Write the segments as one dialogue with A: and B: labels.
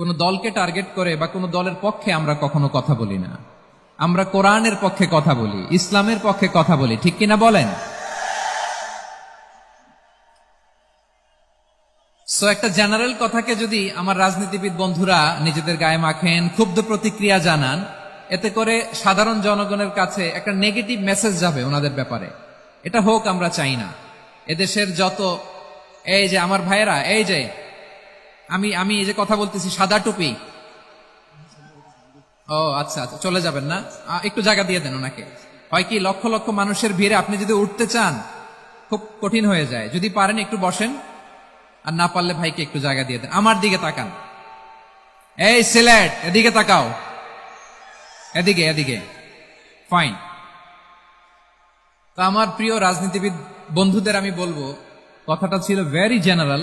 A: কোনো দলকে টার্গেট করে বা কোনো দলের পক্ষে আমরা কখনো কথা বলি না। আমরা কোরআনের পক্ষে কথা বলি, ইসলামের পক্ষে কথা বলি, ঠিক কিনা বলেন? সো একটা জেনারেল কথাকে যদি আমার রাজনীতিবিদ বন্ধুরা নিজেদের গায়ে মাখেন, ক্ষুব্ধ প্রতিক্রিয়া জানান, এতে করে সাধারণ জনগণের কাছে একটা নেগেটিভ মেসেজ যাবে ওনাদের ব্যাপারে। এটা হোক, আমরা চাই না। এদেশের যত, এই যে আমার ভাইয়েরা, এই যে আমি আমি এই যে কথা বলতেছি, সাদা টুপি। ও আচ্ছা আচ্ছা চলে যাবেন না? একটু জায়গা দিয়ে দেন ওনাকে। হয় কি, লক্ষ লক্ষ মানুষের ভিড়ে আপনি যদি উঠতে চান, খুব কঠিন হয়ে যায়। যদি পারেন, একটু বসেন। আর না পারলে ভাইকে একটু জায়গা দিয়ে দেন। আমার দিকে তাকান। এই, সিলেট, এদিকে তাকাও। এদিকে এদিকে। ফাইন তা আমার প্রিয় রাজনীতিবিদ বন্ধুদের আমি বলব, কথাটা ছিল ভেরি জেনারেল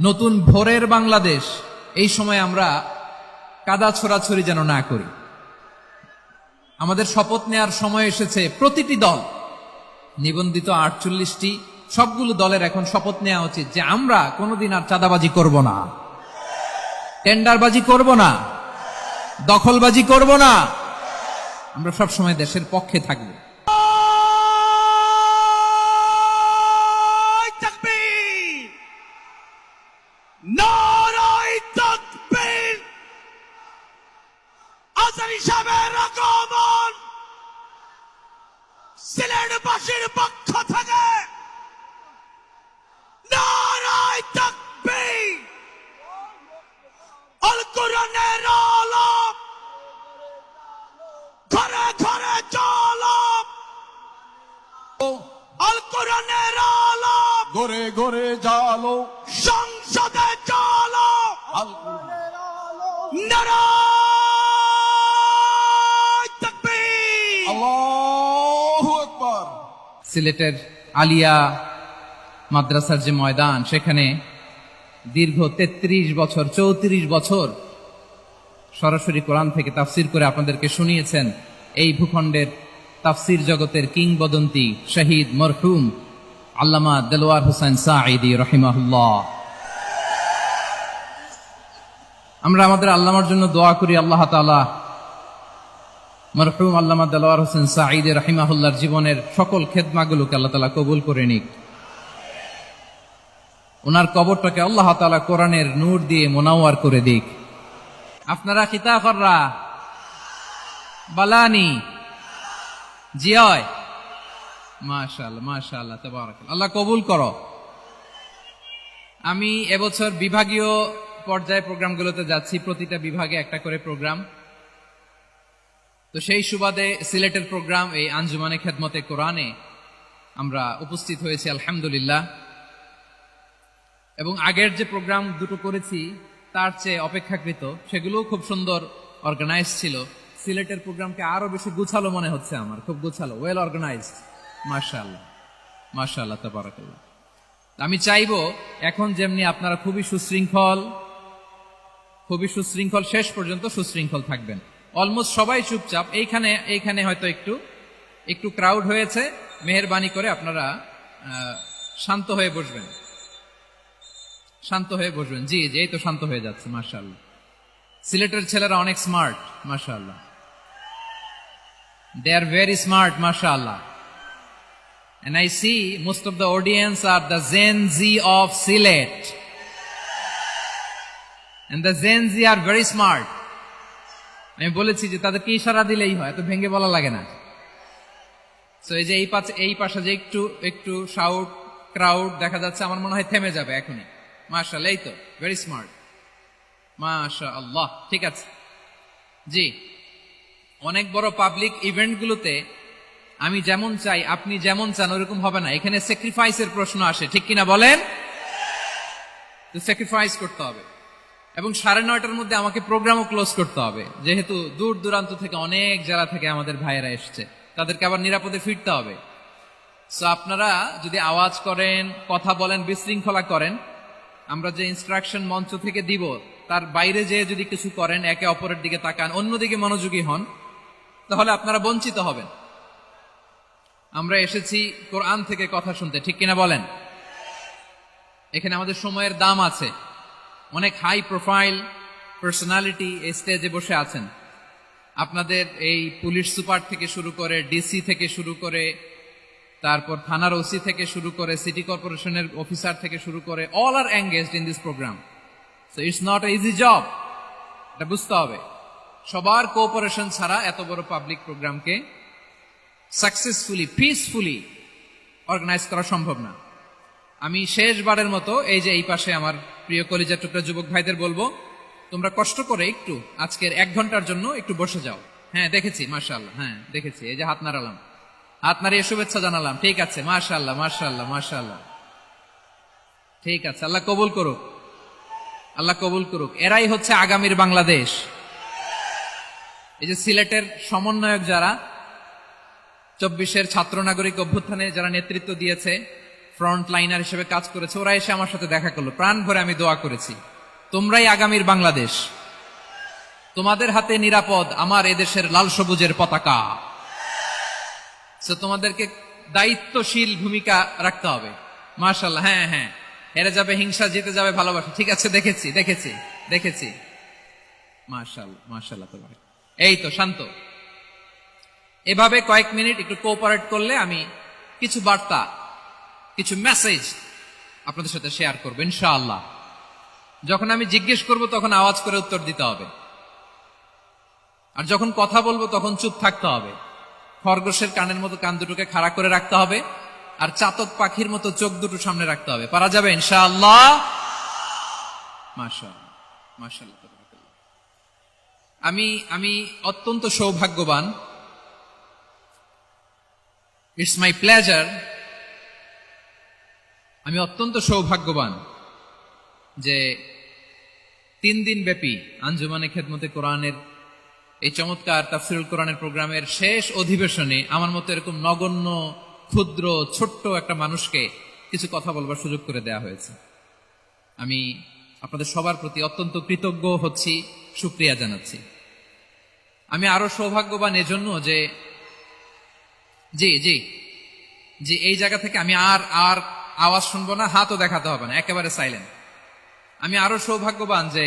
A: নতুন ভোরের বাংলাদেশ। এই সময় আমরা কাদা ছোড়াছড়ি যেন না করি। আমাদের শপথ নেয়ার সময় এসেছে প্রতিটি দল। নিবন্ধিত আটচল্লিশটি, সবগুলো দলের এখন শপথ নেওয়া উচিত যে আমরা কোনোদিন আর চাঁদাবাজি করব না। টেন্ডারবাজি করব না। দখলবাজি করব না। আমরা সব সময় দেশের পক্ষে থাকব।
B: সিলেটবাসীর পক্ষ
A: সিলেটের আলিয়া মাদ্রাসার যে ময়দান, সেখানে দীর্ঘ ৩৩ বছর, চৌত্রিশ বছর সরাসরি কোরআন থেকে তাফসির করে আপনাদেরকে শুনিয়েছেন এই ভূখণ্ডের তাফসির জগতের কিংবদন্তি শহীদ মরহুম আল্লামা দেলোয়ার হোসেন সাঈদি রহিমাহুল্লাহ। আমরা আমাদের আল্লামার জন্য দোয়া করি, আল্লাহ তাআলা মরহুম আল্লামা দেলোয়ার হোসেন সাঈদ রাহিমাহুল্লাহর জীবনের সকল খেদমাগুলোকে আল্লাহ তালা কবুল করে নিক। ওনার কবরটাকে আল্লাহ তালা কোরআনের নূর দিয়ে মোনাওয়ার করে দিক। আপনারা খিতা কররা বালানি, জিয়য়। মাশাআল্লাহ, তাবারাকাল্লাহ। আল্লাহ কবুল করো। আমি এবছর বিভাগীয় পর্যায়ে প্রোগ্রামগুলোতে যাচ্ছি, প্রতিটা বিভাগে একটা করে প্রোগ্রাম। তো সেই সুবাদে সিলেটের প্রোগ্রাম এই আঞ্জুমানে খেদমতে কোরআনে আমরা উপস্থিত হয়েছি, আলহামদুলিল্লাহ। এবং আগের যে প্রোগ্রাম দুটো করেছি, তার চেয়ে অপেক্ষাকৃত, সেগুলোও খুব সুন্দর অর্গানাইজ ছিল। সিলেটের প্রোগ্রামকে আরও বেশি গুছালো মনে হচ্ছে আমার, খুব গুছালো ওয়েল অর্গানাইজড মার্শাল্লাহ মার্শাল্লাহ তাবারাকাল্লাহ। আমি চাইব এখন যেমনি আপনারা খুবই সুশৃঙ্খল খুবই সুশৃঙ্খল, শেষ পর্যন্ত সুশৃঙ্খল থাকবেন। অলমোস্ট সবাই চুপচাপ। এইখানে এইখানে হয়তো একটু একটু ক্রাউড হয়েছে। মেহরবানি করে আপনারা শান্ত হয়ে বসবেন। শান্ত হয়ে বসবেন। জি জি, এই তো শান্ত হয়ে যাচ্ছে মার্শাল্লাহ সিলেটের ছেলেরা অনেক স্মার্ট মার্শাল্লাহ দে আর ভেরি স্মার্ট মার্শাল্লাহ And I see most of the audience are the Gen Z of Silet. And the Gen Z are very smart. আমি বলেছি যে তাদেরকে ইশারা দিলেই হয়, এত ভেঙে বলা লাগে না। তো এই যে এই পাশে এই পাশে যে একটু একটু শাউট ক্রাউড দেখা যাচ্ছে, আমার মনে হয় থেমে যাবে এখনই। মাশাল এই তো ভেরি স্মার্ট মাশা আল্লাহ ঠিক আছে। জি, অনেক বড় পাবলিক ইভেন্টগুলোতে আমি যেমন চাই, আপনি যেমন চান, ওরকম হবে না। এখানে স্যাক্রিফাইসের প্রশ্ন আসে, ঠিক কিনা বলেন? স্যাক্রিফাইস করতে হবে। এবং সাড়ে নয়টার মধ্যে আমাকে প্রোগ্রামও ক্লোজ করতে হবে। যেহেতু দূর দূরান্ত থেকে অনেক জেলা থেকে আমাদের ভাইয়েরা এসছে। তাদেরকে আবার নিরাপদে ফিরতে হবে। সো আপনারা যদি আওয়াজ করেন, কথা বলেন, বিশৃঙ্খলা করেন, আমরা যে ইনস্ট্রাকশন মঞ্চ থেকে দিব, তার বাইরে যেয়ে যদি কিছু করেন, একে অপরের দিকে তাকান, অন্যদিকে মনোযোগী হন, তাহলে আপনারা বঞ্চিত হবেন। আমরা এসেছি কোরআন থেকে কথা শুনতে, ঠিক কিনা বলেন? এখানে আমাদের সময়ের দাম আছে। অনেক হাই প্রোফাইল পার্সোনালিটি এই স্টেজে বসে আছেন। আপনাদের এই পুলিশ সুপার থেকে শুরু করে ডিসি থেকে শুরু করে, তারপর থানার ওসি থেকে শুরু করে সিটি কর্পোরেশনের অফিসার থেকে শুরু করে all are engaged in this programme so it's not a easy job এটা বুঝতে হবে। সবার কোঅপারেশন ছাড়া এত বড় পাবলিক প্রোগ্রামকে সাকসেসফুলি পিসফুলি অর্গানাইজ করা সম্ভব না। আমি শেষবারের মতো এই যে এই পাশে আমার প্রিয় কলিজা টুকরা যুবক ভাইদের বলব, তোমরা কষ্ট করে একটু আজকের এক ঘণ্টার জন্য একটু বসে যাও। হ্যাঁ দেখেছি মার্শাল্লাহ হ্যাঁ দেখেছি, এই যে হাত নাড়ালাম। হাত নাড়িয়ে শুভেচ্ছা জানালাম, ঠিক আছে মাশাল্লাহ মাশাল্লাহ মাশাল্লাহ ঠিক আছে, আল্লাহ কবুল করুক, আল্লাহ কবুল করুক। এরাই হচ্ছে আগামীর বাংলাদেশ। এই যে সিলেটের সমন্বয়ক যারা, চব্বিশের ছাত্র নাগরিক অভ্যুত্থানে যারা নেতৃত্ব দিয়েছে ফ্রন্ট লাইনার হিসেবে কাজ করেছে, ওরা এসে আমার সাথে দেখা করল। প্রাণ ভরে আমি দোয়া করেছি। তোমরাই আগামীর বাংলাদেশ। তোমাদের হাতে নিরাপদ আমার এদেশের লাল সবুজের পতাকা। তোমাদেরকে দায়িত্বশীল ভূমিকা রাখতে হবে। মার্শাল হ্যাঁ হ্যাঁ। হেরে যাবে, হিংসা, জিতে যাবে, ভালোবাসা। ঠিক আছে, দেখেছি দেখেছি দেখেছি। মার্শাল তোমার এই তো, শান্ত। এভাবে কয়েক মিনিট একটু কোঅপারেট করলে আমি কিছু বার্তা কিছু মেসেজ আপনাদের সাথে শেয়ার করব, ইনশাআল্লাহ। যখন আমি জিজ্ঞেস করব, তখন আওয়াজ করে উত্তর দিতে হবে। আর যখন কথা বলব, তখন চুপ থাকতে হবে। খরগোশের কানের মতো কান দুটোকে খাড়া করে রাখতে হবে, আর চাতক পাখির মতো চোখ দুটো সামনে রাখতে হবে। পারা যাবে, ইনশাআল্লাহ? মাশাআল্লাহ মাশাআল্লাহ। আমি আমি অত্যন্ত সৌভাগ্যবান। ইটস মাই প্লেজার আমি অত্যন্ত সৌভাগ্যবান যে তিন দিন ব্যাপী আঞ্জুমানে খেদমতে কোরআনের এই চমৎকার তাফসিরুল কোরআনের প্রোগ্রামের শেষ অধিবেশনে আমার মতো এরকম নগণ্য, ক্ষুদ্র, ছোট্ট একটা মানুষকে কিছু কথা বলবার সুযোগ করে দেয়া হয়েছে। আমি আপনাদের সবার প্রতি অত্যন্ত কৃতজ্ঞ হচ্ছি, সুক্রিয়া জানাচ্ছি। আমি আরও সৌভাগ্যবান এজন্য যে, জি জি জি, এই জায়গা থেকে আমি আর আর আওয়াজ শুনব না, হাতও দেখাতে হবে না, একেবারে সাইলেন্ট আমি আরও সৌভাগ্যবান যে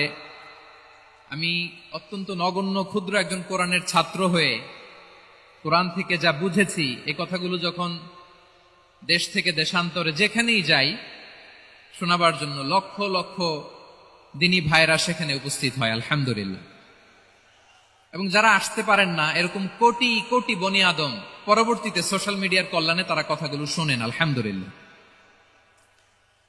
A: আমি অত্যন্ত নগণ্য, ক্ষুদ্র একজন কোরআনের ছাত্র হয়ে কোরআন থেকে যা বুঝেছি, এ কথাগুলো যখন দেশ থেকে দেশান্তরে যেখানেই যাই, শোনাবার জন্য লক্ষ লক্ষ দিনী ভাইরা সেখানে উপস্থিত হয়, আলহামদুলিল্লাহ। এবং যারা আসতে পারেন না, এরকম কোটি কোটি বনি আদম, পরবর্তীতে সোশ্যাল মিডিয়ার কল্যাণে তারা কথাগুলো শোনেন, আলহামদুলিল্লাহ।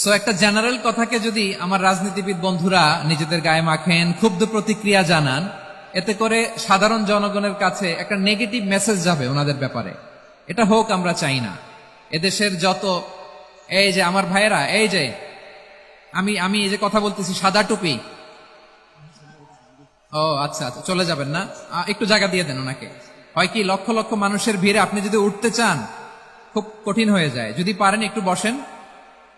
A: সো একটা জেনারেল কথাকে যদি আমার রাজনীতিবিদ বন্ধুরা নিজেদের গায়ে মাখেন, ক্ষুব্ধ প্রতিক্রিয়া জানান, এতে করে সাধারণ জনগণের কাছে একটা নেগেটিভ মেসেজ যাবে ওনাদের ব্যাপারে। এটা হোক, আমরা চাই না। এদেশের যত, এই যে আমার ভাইয়েরা, এই যে, আমি আমি এই যে কথা বলতেছি, সাদা টুপি। ও আচ্ছা আচ্ছা চলে যাবেন না? একটু জায়গা দিয়ে দেন ওনাকে। হয় কি, লক্ষ লক্ষ মানুষের ভিড়ে আপনি যদি উঠতে চান, খুব কঠিন হয়ে যায়। যদি পারেন, একটু বসেন।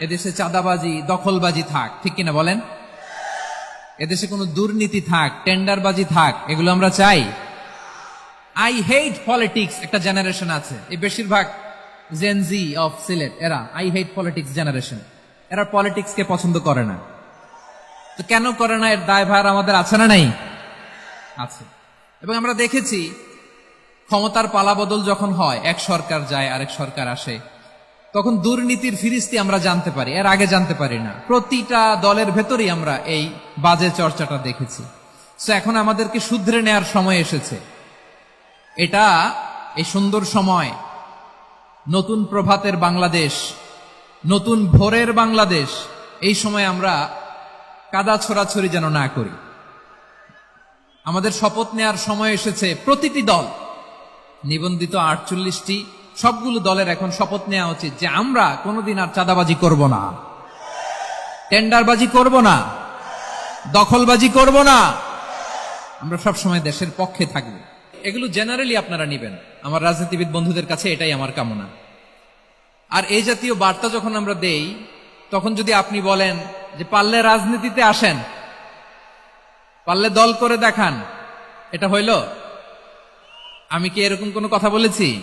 A: এদেশে চাঁদাবাজি, দখলবাজি থাক, ঠিক কিনা বলেন? এদেশে কোনো দুর্নীতি থাক, টেন্ডারবাজি থাক, এগুলো আমরা চাই। আই হেট পলিটিক্স একটা জেনারেশন আছে। এই বেশিরভাগ জেনজি অফ সিলেট এরা আই হেট পলিটিক্স জেনারেশন এরা পলিটিক্স কে পছন্দ করে না। তো কেন করে না? এর দায়ভার আমাদের আছে না নাই? আছে। এবং আমরা দেখেছি ক্ষমতার পালাবদল যখন হয়, এক সরকার যায়, আরেক সরকার আসে। তখন দুর্নীতির ফিরিস্তি আমরা জানতে পারি, এর আগে জানতে পারি না। প্রতিটা দলের ভেতরেই আমরা এই বাজে চর্চাটা দেখেছি। তো এখন আমাদেরকে শুধরে নেয়ার সময় এসেছে। এটা এই সুন্দর সময়, নতুন প্রভাতের বাংলাদেশ, নতুন ভোরের বাংলাদেশ, এই সময় আমরা কাদা ছোড়াছড়ি যেন না করি। আমাদের শপথ নেয়ার সময় এসেছে প্রতিটি দল, নিবন্ধিত আটচল্লিশটি সবগুলো দলের এখন শপথ নেওয়া উচিত যে আমরা কোনোদিন আর চাঁদাবাজি করব না। টেন্ডারবাজি করব না। দখলবাজি করব না। আমরা সব সময় দেশের পক্ষে থাকব। এগুলো জেনারেলি আপনারা নেবেন। আমার রাজনীতিবিদ বন্ধুদের কাছে এটাই আমার কামনা। আর এই জাতীয় বার্তা যখন আমরা দেই, তখন যদি আপনি বলেন যে পারলে রাজনীতিতে আসেন, পারলে দল করে দেখান, এটা হইল? আমি কি এরকম কোনো কথা বলেছি?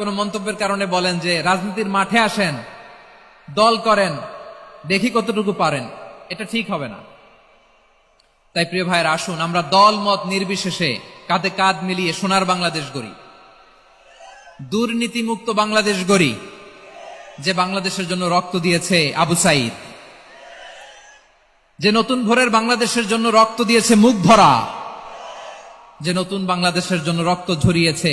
A: কোনো মন্তব্যের কারণে বলেন যে রাজনীতির মাঠে আসেন, দল করেন, দেখি কতটুকু পারেন। এটা ঠিক হবে না। তাই প্রিয় ভাইয়ের, আসুন, আমরা দল, মত নির্বিশেষে কাঁধে কাঁধ মিলিয়ে সোনার বাংলাদেশ গড়ি। দুর্নীতিমুক্ত বাংলাদেশ গড়ি, যে বাংলাদেশের জন্য রক্ত দিয়েছে আবু সাইদ। যে নতুন ভোরের বাংলাদেশের জন্য রক্ত দিয়েছে মুখ ধরা যে নতুন বাংলাদেশের জন্য রক্ত ঝরিয়েছে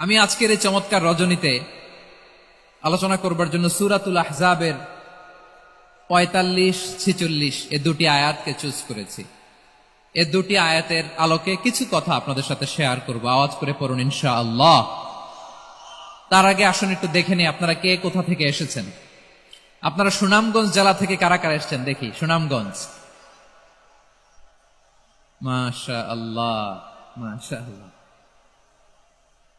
A: আমি আজকের এই চমৎকার রজনীতে আলোচনা করবার জন্য সুরাতুল আহজাবের পঁয়তাল্লিশ ছিচল্লিশ এ দুটি আয়াতকে চুজ করেছি। এ দুটি আয়াতের আলোকে কিছু কথা আপনাদের সাথে শেয়ার করব, আওয়াজ করে পড়ুন ইনশা আল্লাহ তার আগে আসুন একটু দেখে নিই আপনারা কে কোথা থেকে এসেছেন। আপনারা সুনামগঞ্জ জেলা থেকে কারা কারা এসেছেন? দেখি, সুনামগঞ্জ। মাশা আল্লাহ মাশা আল্লাহ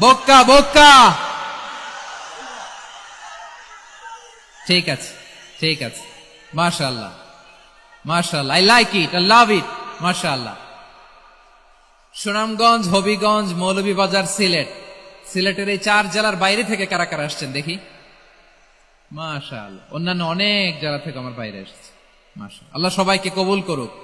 A: বক্কা বক্কা ঠিক আছে ঠিক আছে। মাশাআল্লাহ মাশাআল্লাহ। I like it I love it মাশাআল্লাহ। সুনামগঞ্জ, হবিগঞ্জ, মৌলভীবাজার, সিলেট। সিলেটের এই চার জেলার বাইরে থেকে কারা কারা আসছেন দেখি? মাশাআল্লাহ। অন্যান্য অনেক জেলা থেকে আমার বাইরে এসেছে। মাশা আল্লাহ সবাইকে কবুল করুক।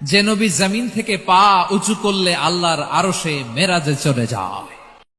A: যে নবী জমিন থেকে পা উঁচু করলে আল্লাহর আরও সে মেরাজে চলে যায়।